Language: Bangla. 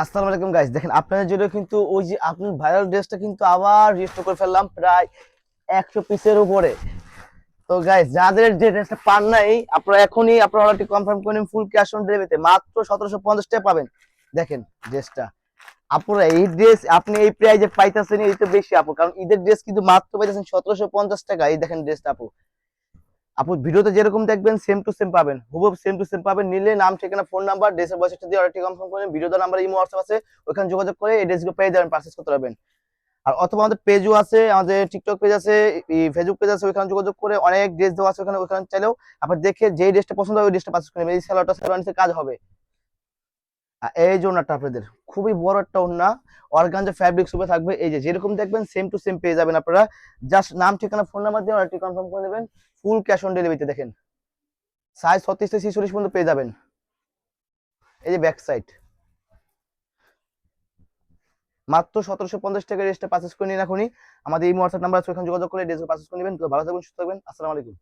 আসসালামু আলাইকুম গাইস দেখেন আপনাদের জন্য কিন্তু ওই যে আপনার ভাইরাল ড্রেসটা কিন্তু আবার রিস্টোর করে ফেললাম প্রায় একশো পিসের উপরে। তো গাইস যাদের যে ড্রেসটা পান নাই, আপনারা এখনই আপনারা অর্ডারটি কনফার্ম করে নিন ফুল ক্যাশ অন ডেলিভারিতে মাত্র সতেরোশো পঞ্চাশ টাকা পাবেন। দেখেন ড্রেসটা আপুরা, এই ড্রেস আপনি এই প্রাইজে পাইতেছেন, এই তো বেশি আপু। কারণ ঈদের ড্রেস কিন্তু মাত্র পাইতেছেন সতেরোশো পঞ্চাশ টাকা এই দেখেন ড্রেসটা আপু। আপু, ভিডিওতে যেরকম দেখবেন সেম টু সেম পাবেন। হুব সেম টু সেম পাবেন। নিলে নাম, ঠিকানা ফোন নাম্বার ড্রেসের বয়সটা দিয়ে অর্ডারটি কনফার্ম করবেন। ভিডিওতে নাম্বার ইমো হোয়াটসঅ্যাপ আছে। ওখানে যোগাযোগ করে এই ড্রেসগুলো পেয়ে যাবেন পারচেস করতে পারবেন। আর অথবা আমাদের পেজও আছে, আমাদের টিকটক পেজ আছে ফেসবুক পেজ আছে, ওইখানে যোগাযোগ করে অনেক ড্রেস দেওয়া আছে ওখানে ওখানে চাইলেও আপনার দেখে যেই ড্রেসটা পছন্দ হয়, ওই ড্রেসটা পারচেস করবেন এই স্যালোটা স্যালোয়ার কাজ হবে। এই যে ওনারটা আপনাদের, খুবই বড় একটা ওনা অর্গানজা ফ্যাব্রিক সুপে থাকবে। এই যে যেরকম দেখবেন সেম টু সেম পেয়ে যাবেন আপনারা। জাস্ট নাম, ঠিকানা ফোন নাম্বার দিয়ে অর্ডারটি কনফার্ম করে নেবেন। ফুল ক্যাশ অন ডেলিভারিতে দেখেন। সাইজ ছত্রিশ থেকে ছিচল্লিশ পর্যন্ত পেয়ে যাবেন। এই যে ব্যাক সাইড মাত্র সতেরোশো পঞ্চাশ টাকা রেস্টে পারচেস করে নিন এখনই। আমাদের এই হোয়াটসঅ্যাপ নাম্বার আছে ওখানে যোগাযোগ করে ড্রেস পারচেস করে নেবেন। তো ভালো থাকবেন, সুস্থ থাকবেন। আসসালামু আলাইকুম।